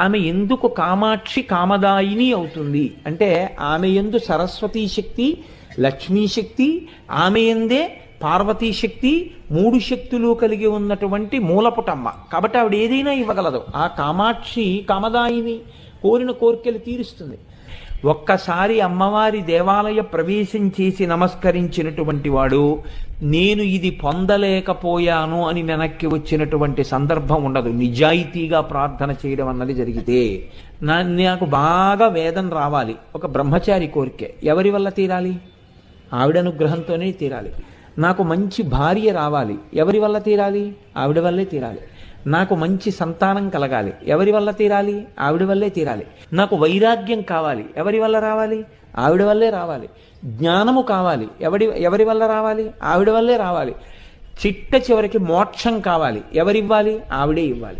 ఆమె ఎందుకు కామాక్షి కామదాయిని అవుతుంది? అంటే ఆమె ఎందు సరస్వతీ శక్తి లక్ష్మీ శక్తి ఆమె ఎందే పార్వతీ శక్తి మూడు శక్తులు కలిగి ఉన్నటువంటి మూలపుటమ్మ. కాబట్టి ఆవిడ ఏదైనా ఇవ్వగలదు. ఆ కామాక్షి కామదాయిని కోరిన కోరికలు తీరుస్తుంది. ఒక్కసారి అమ్మవారి దేవాలయ ప్రవేశం చేసి నమస్కరించినటువంటి వాడు నేను ఇది పొందలేకపోయాను అని వెనక్కి వచ్చినటువంటి సందర్భం ఉండదు. నిజాయితీగా ప్రార్థన చేయడం అన్నది జరిగితే నా నాకు బాగా వేదన రావాలి. ఒక బ్రహ్మచారి కోరిక. ఎవరి వల్ల తీరాలి? ఆవిడ అనుగ్రహంతోనే తీరాలి. నాకు మంచి భార్య రావాలి. ఎవరి వల్ల తీరాలి? ఆవిడ వల్లే తీరాలి. నాకు మంచి సంతానం కలగాలి. ఎవరి వల్ల తీరాలి? ఆవిడ వల్లే తీరాలి. నాకు వైరాగ్యం కావాలి. ఎవరి వల్ల రావాలి? ఆవిడ వల్లే రావాలి. జ్ఞానము కావాలి. ఎవరి ఎవరి వల్ల రావాలి? ఆవిడ వల్లే రావాలి. చిట్ట చివరికి మోక్షం కావాలి. ఎవరివ్వాలి? ఆవిడే ఇవ్వాలి.